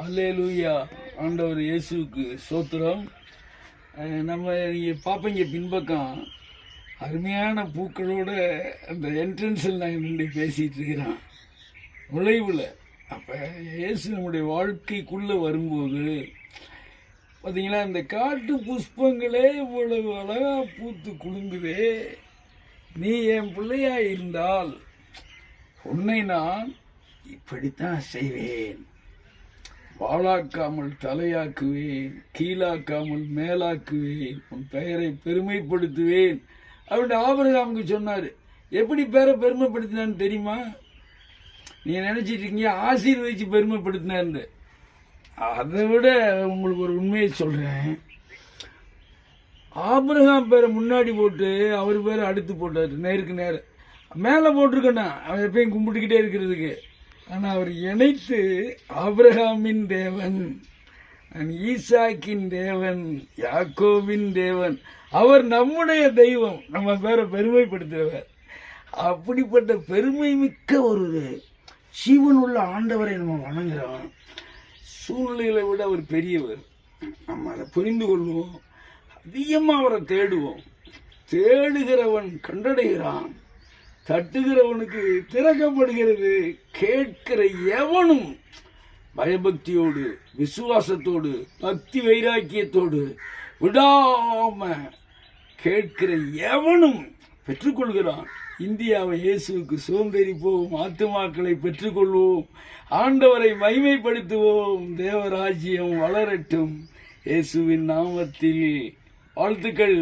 அல்லேலூயா ஆண்டவர் இயேசுவுக்கு சோத்திரம் நம்ம நீங்கள் பார்ப்பீங்க பின்பக்கம். அருமையான பூக்களோட அந்த என்ட்ரன்ஸில் நாங்கள் நின்று பேசிகிட்டு இருக்கிறான். நுழைவில். அப்போ இயேசு நம்முடைய வாழ்க்கைக்குள்ளே வரும்போது பார்த்தீங்களா இந்த காட்டு புஷ்பங்களே இவ்வளவு அழகாக பூத்து குலுங்குதே. நீ என் பிள்ளையா இருந்தால் உன்னை நான் இப்படித்தான் செய்வேன். வாழாக்காமல் தலையாக்குவேன் கீழாக்காமல் மேலாக்குவேன் உன் பெயரை பெருமைப்படுத்துவேன். அப்படின்னு ஆபரகாமுக்கு சொன்னார் எப்படி பேரை பெருமைப்படுத்தினான்னு தெரியுமா? நீங்கள் நினைச்சிட்டு இருக்கீங்க ஆசீர்வதிச்சு பெருமைப்படுத்தினார் அதை விட உங்களுக்கு ஒரு உண்மையை சொல்கிறேன் ஆபிரகாம் பேரை முன்னாடி போட்டு அவர் பேரை அடுத்து போட்டார் நேருக்கு நேர். மேலே போட்டிருக்கண்ணா அவன் எப்பயும் கும்பிட்டுக்கிட்டே இருக்கிறதுக்கு. ஆனால் அவர் இணைத்து ஆப்ரஹாமின் தேவன் ஈசாக்கின் தேவன் யாக்கோவின் தேவன். அவர் நம்முடைய தெய்வம். நம்ம பேரை பெருமைப்படுத்துகிறவர் அப்படிப்பட்ட பெருமை மிக்க ஒரு ஜீவன் உள்ள ஆண்டவரை நம்ம வணங்குறோம். சூழ்நிலைகளை விட அவர் பெரியவர். நம்ம அதை புரிந்து கொள்வோம். அதிகமாக அவரை தேடுவோம். தேடுகிறவன் கண்டடைகிறான். தட்டுகிறவனுக்கு திறக்கப்படுகிறது. கேட்கிற எவனும் பயபக்தியோடு விசுவாசத்தோடு பக்தி வைராக்கியத்தோடு விடாம கேட்கிற எவனும் பெற்றுக்கொள்கிறான். இந்தியாவை இயேசுவுக்கு சுதந்திரிப்போம் ஆத்துமாக்களை பெற்றுக்கொள்வோம் ஆண்டவரை மைமைப்படுத்துவோம் தேவராஜ்யம் வளரட்டும். இயேசுவின் நாமத்தில் வாழ்த்துக்கள்.